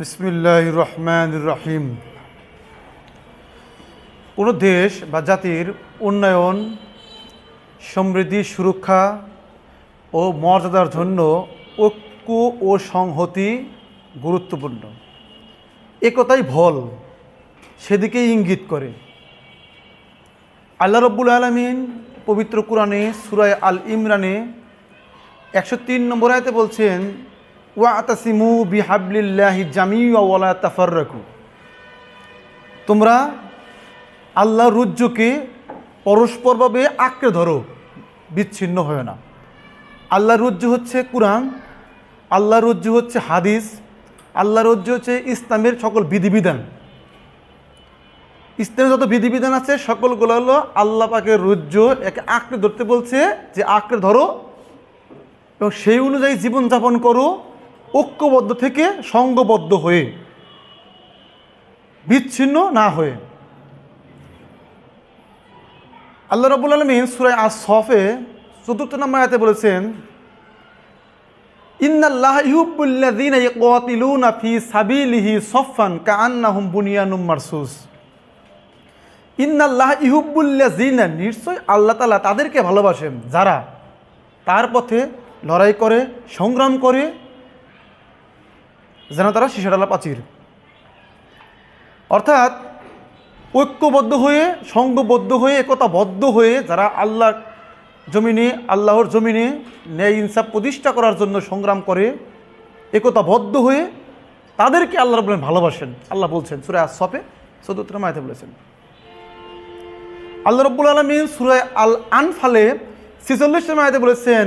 বিসমিল্লাহ রহমান রহিম কোনো দেশ বা জাতির উন্নয়ন, সমৃদ্ধি, সুরক্ষা ও মর্যাদার জন্য ঐক্য ও সংহতি গুরুত্বপূর্ণ। একতাই ভল সেদিকে ইঙ্গিত করে। আল্লাহ রব্বুল আলমিন পবিত্র কোরআনে সুরায় আল ইমরানে একশো তিন নম্বর আয়তে বলছেন ওয়া আতাসিমু বিহাবলিল্লাহি জামি ওয়ালা তাফাররাকু। তোমরা আল্লাহ রুজ্জুকে পরস্পরভাবে আঁকড়ে ধরো, বিচ্ছিন্ন হয় না। আল্লাহ রুজ্জু হচ্ছে কোরআন আল্লাহ রুজ্জু হচ্ছে হাদিস আল্লাহ রুজ্জু হচ্ছে ইসলামের সকল বিধিবিধান। ইসলামের যত বিধিবিধান আছে, সকলগুলো হলো আল্লাহ পাকের রুজ্জু একে আঁকড়ে ধরতে বলছে যে আঁকড়ে ধরো এবং সেই অনুযায়ী জীবনযাপন করো ঐক্যবদ্ধ থেকে সঙ্গবদ্ধ হয়ে, বিচ্ছিন্ন না হয়ে। আল্লাহ রবুল আলমিন সুরায় আজ সফে চতুর্থ নম্বর আয়াতে বলেছেন নিশ্চয় আল্লাহ তাআলা তাদেরকে ভালোবাসেন, যারা তার পথে লড়াই করে, সংগ্রাম করে যেন তারা শিশাডালা প্রাচীর অর্থাৎ ঐক্যবদ্ধ হয়ে সঙ্গবদ্ধ হয়ে, একতাবদ্ধ হয়ে যারা আল্লাহ জমিনে, আল্লাহর জমিনে ন্যায় ইনসাফ প্রতিষ্ঠা করার জন্য সংগ্রাম করে, একতাবদ্ধ হয়ে তাদেরকে আল্লাহ বলেন ভালোবাসেন। আল্লাহ বলছেন সুরায় আসফে চতুর্থ মায়তে বলেছেন, আল্লাহ রব্বুল আলমী সুরায় আল আনফালে ছিচল্লিশ মায়তে বলেছেন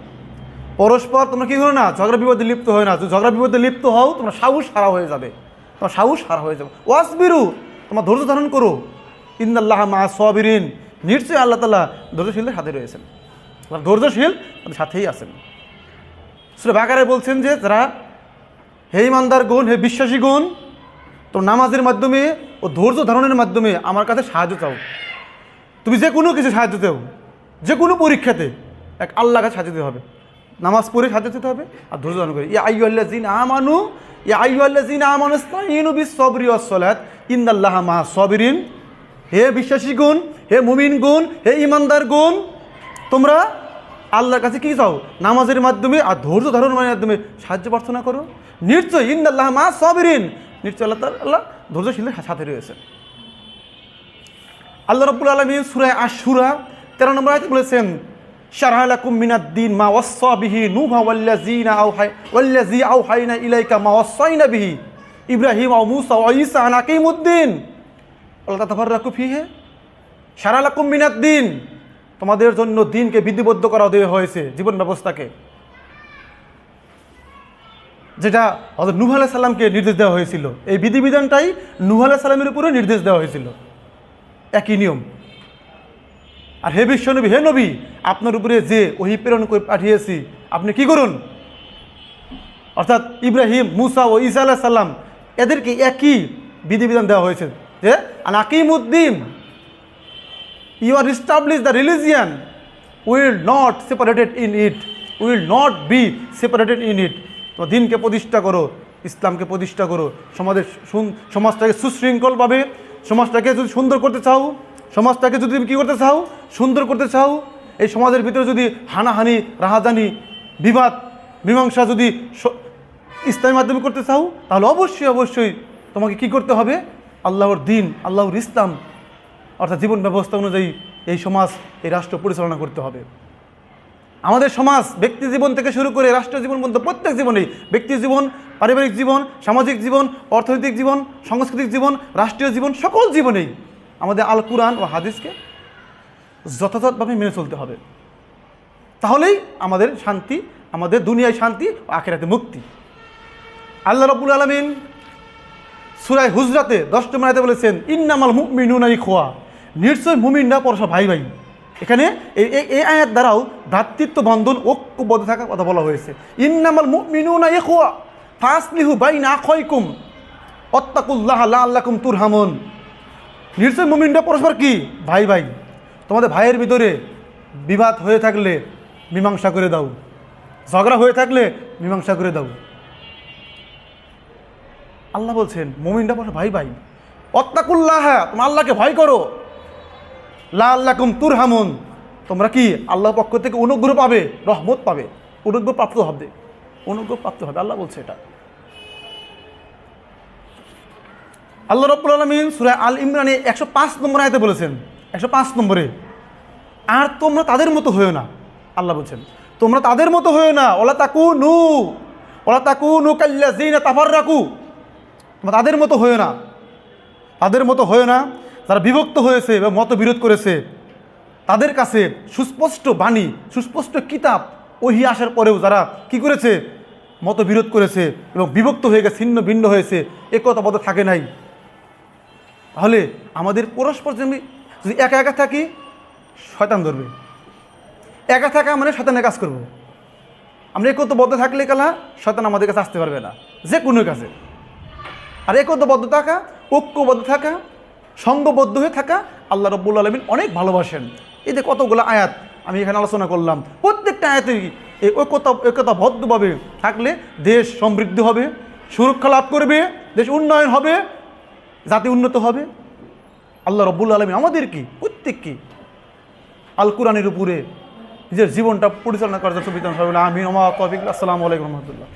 পরস্পর তোমরা কি করো না, ঝগড়া বিপদে লিপ্ত হয় না ঝগড়া বিপদে লিপ্ত হও, তোমরা সাহস হারা হয়ে যাবে। তোমার সাহস হারা হয়ে যাবে। ওয়াসবিরু, তোমার ধৈর্য ধারণ করো। ইন্দাল্লাহ মা সবিরিন। নিশ্চয়ই আল্লাহ তালা ধৈর্যশীলদের সাথে রয়েছেন। ধৈর্যশীল তাদের সাথেই আছেন। সুরে বাকারে বলছেন যে, যারা হে ইমানদার গুণ হে বিশ্বাসী গুণ তো নামাজের মাধ্যমে ও ধৈর্য ধারণের মাধ্যমে আমার কাছে সাহায্য চাও। তুমি যে কোনো কিছু সাহায্য চাও যে কোনো পরীক্ষাতে এক আল্লাহ কাছে সাহায্য দিতে হবে। নামাজ পড়ে সাহায্য দিতে হবে, আর ধৈর্য ধারণ করে। ইয়া আইয়াল্লা জিন আমানু, ইয়া আইয়াল্লা জিন আমানু ইস্তাইনু বিস সবরি ওয়াসসালাত ইন্দাল্লাহ মা সবিরিন। হে বিশ্বাসী গুণ, হে মুমিন গুণ, হে ইমানদার গুণ, তোমরা আল্লাহর কাছে কী চাও? নামাজের মাধ্যমে আর ধৈর্য ধারণের মাধ্যমে সাহায্য প্রার্থনা করো। নিশ্চয় ইন্দাল্লাহ মা সবিরিন। নিশ্চয় আল্লাহ আল্লাহ ধৈর্যশীলের সাথে রয়েছে। আল্লাহ রব্বুল আলমিন সুরায় আশুরা তেরো নম্বর আয়তে বলেছেন শারহালাকুম মিনাদ্দিন মা ওয়াসা বিহি নুহা ওয়াল্লাযিনা আওহাই, ওয়াল্লাযী আওহাইনা ইলাইকা মা ওয়াসাইনা বিহি। ইব্রাহিম ওয়া মূসা ওয়া ঈসা আন আকিমুদ্দিন আল্লাহ তাতাফাররাকু ফিহি। শারহালাকুম মিনাদ্দিন তোমাদের জন্য দিনকে বিধিবদ্ধ করা দেওয়া হয়েছে জীবন ব্যবস্থাকে। যেটা হজরত নুহ আলাহ সাল্লামকে নির্দেশ দেওয়া হয়েছিল। এই বিধিবিধানটাই নুহ আলাহ সাল্লামের উপরে নির্দেশ দেওয়া হয়েছিল। একই নিয়ম। আর হে বিশ্বনবী হে নবী, আপনার উপরে যে ওহি প্রেরণ করে পাঠিয়েছি, আপনি কি করুন? অর্থাৎ ইব্রাহিম, মুসা ও ঈসা আলাহ সাল্লাম এদেরকে একই বিধিবিধান দেওয়া হয়েছে যে Akimuddin you are established the religion will not separated in it will not be separated in it তো দিনকে প্রতিষ্ঠা করো, ইসলামকে প্রতিষ্ঠা করো, সমাজের সমাজটাকে সুশৃঙ্খলভাবে, সমাজটাকে যদি সুন্দর করতে চাও সমাজটাকে যদি কী করতে চাও, সুন্দর করতে চাও, এই সমাজের ভিতরে যদি হানাহানি, রাহাজানি, বিবাদ, মীমাংসা যদি ইসলামের মাধ্যমে করতে চাও, তাহলে অবশ্যই অবশ্যই তোমাকে কি করতে হবে? আল্লাহর দিন, আল্লাহর ইসলাম, অর্থাৎ জীবন ব্যবস্থা অনুযায়ী এই সমাজ, এই রাষ্ট্র পরিচালনা করতে হবে। আমাদের সমাজ ব্যক্তি জীবন থেকে শুরু করে রাষ্ট্র জীবন পর্যন্ত প্রত্যেক জীবনেই ব্যক্তি জীবন, পারিবারিক জীবন, সামাজিক জীবন, অর্থনৈতিক জীবন, সাংস্কৃতিক জীবন, রাষ্ট্রীয় জীবন, সকল জীবনেই আমাদের আল কুরআন ও হাদিসকে যথাযথভাবে মেনে চলতে হবে। তাহলেই আমাদের শান্তি, আমাদের দুনিয়ায় শান্তি ও আখেরাতে মুক্তি। আল্লাহ রবুল আলমিন সুরাই হুজরাতে দশ আয়াতে বলেছেন, ইন্নামাল মুমিনুনাই খোয়া নিশ্চয় মুমিনরা পরশা ভাই ভাই। এখানে এই আয়াত দ্বারাও ভ্রাতৃত্ব বন্ধন, ঐক্যবদ্ধ থাকার কথা বলা হয়েছে। ইন্নামাল মুমিনুনা ইখওয়া। ফাসলিহু বাইনা আখাইকুম অত্তাকুল্লাহ লা আল্লাকুম তুরহামুন। নিশ্চয় মুমিনরা পরস্পর কি? ভাই ভাই, তোমাদের ভাইয়ের ভিতরে বিবাদ হয়ে থাকলে মীমাংসা করে দাও। ঝগড়া হয়ে থাকলে মীমাংসা করে দাও। আল্লাহ বলছেন, মুমিনরা পরস্পর ভাই ভাই, অত্তাকুল্লাহ, তোমার আল্লাহকে ভয় করো। লা আল্লাকুম তুরহামুন, তোমরা কি আল্লাহ পক্ষ থেকে অনুগ্রহ পাবে? রহমত পাবে। অনুগ্রহ প্রাপ্ত হবে। অনুগ্রহ প্রাপ্ত হবে। আল্লাহ বলছে এটা। আল্লাহ রব্বুল আলমিন সুরা আল ইমরানে একশো পাঁচ নম্বর আয়তে বলেছেন, একশো পাঁচ নম্বরে, আর তোমরা তাদের মতো হয়েও না। আল্লাহ বলছেন, তোমরা তাদের মতো হয়েও না। ওলা তাকু নু ওলা তাকু নু কাল্লা জিনা তাফার রাকু তোমরা তাদের মতো হয়েও না। তাদের মতো হয়েও না, যারা বিভক্ত হয়েছে এবং মতবিরোধ করেছে। তাদের কাছে সুস্পষ্ট বাণী, সুস্পষ্ট কিতাব, ওহি আসার পরেও যারা কি করেছে? মতবিরোধ করেছে এবং বিভক্ত হয়ে গেছে ছিন্ন ভিন্ন হয়েছে। একতা পদে থাকে নাই। তাহলে আমাদের পরস্পর যদি যদি একা একা থাকি, শয়তান ধরবে। একা থাকা মানে শয়তানের কাজ করব। আমরা একতাবদ্ধ থাকলে কালা, শয়তান আমাদের কাছে আসতে পারবে না যে কোনো কাছে আর একতাবদ্ধ থাকা, ঐক্যবদ্ধ থাকা, সঙ্গবদ্ধ হয়ে থাকা, আল্লাহ রব্বুল আলমিন অনেক ভালোবাসেন। এই যে কতগুলো আয়াত আমি এখানে আলোচনা করলাম, প্রত্যেকটা আয়াতেই এই ঐক্যতা, ঐক্যতাবদ্ধভাবে থাকলে দেশ সমৃদ্ধ হবে, সুরক্ষা লাভ করবে, দেশ উন্নয়ন হবে জাতি উন্নত হবে? আল্লাহ রব্বুল আলমী আমাদের কি? প্রত্যেককে আল কোরআনের উপরে নিজের জীবনটা পরিচালনা করার জন্য সুবিধা সবাই আমিন আসসালামু আলাইকুম রহমতুল্লাহ।